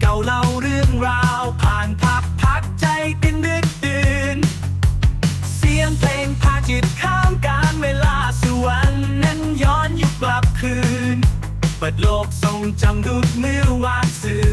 เก่าเล่าเรื่องราว ผ่านพับพักใจกันดึกดื่น เสียงเพลงพาจิตข้ามการเวลาสวรรค์นั้นย้อนยุคกลับคืน เปิดโลกทรงจำดุดมือวานสื่อ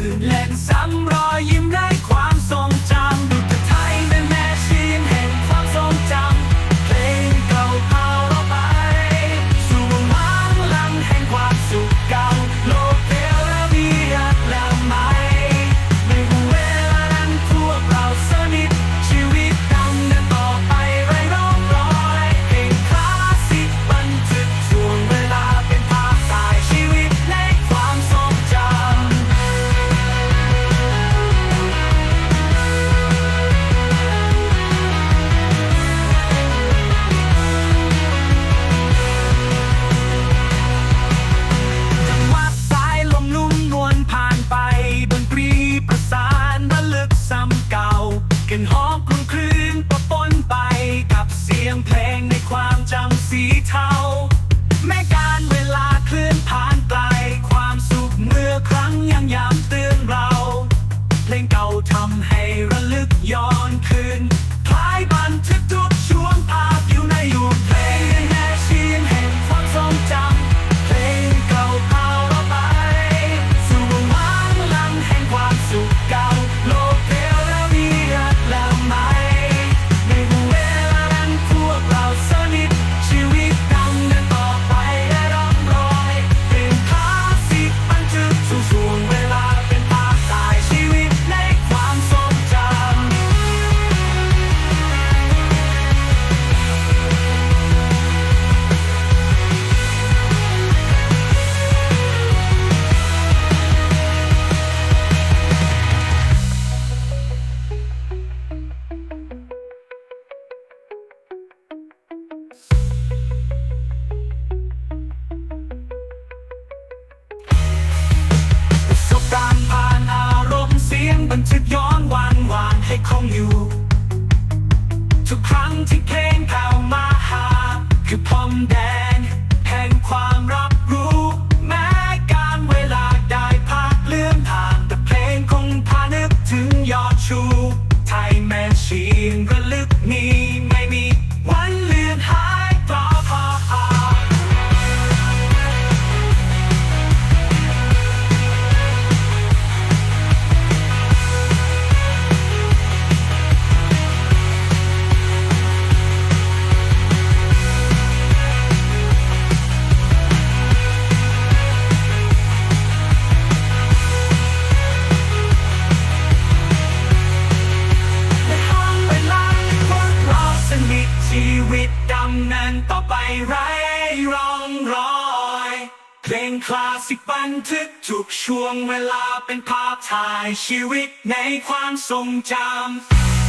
ให้คงอยู่ ทุกครั้งที่เพลงเข้ามาหา คือพผมไดน ชีวิตดำเนินต่อไปไร้ร่องรอยเพลงคลาสสิกบันทึกทุกช่วงเวลาเป็นภาพถ่ายชีวิตในความทรงจำ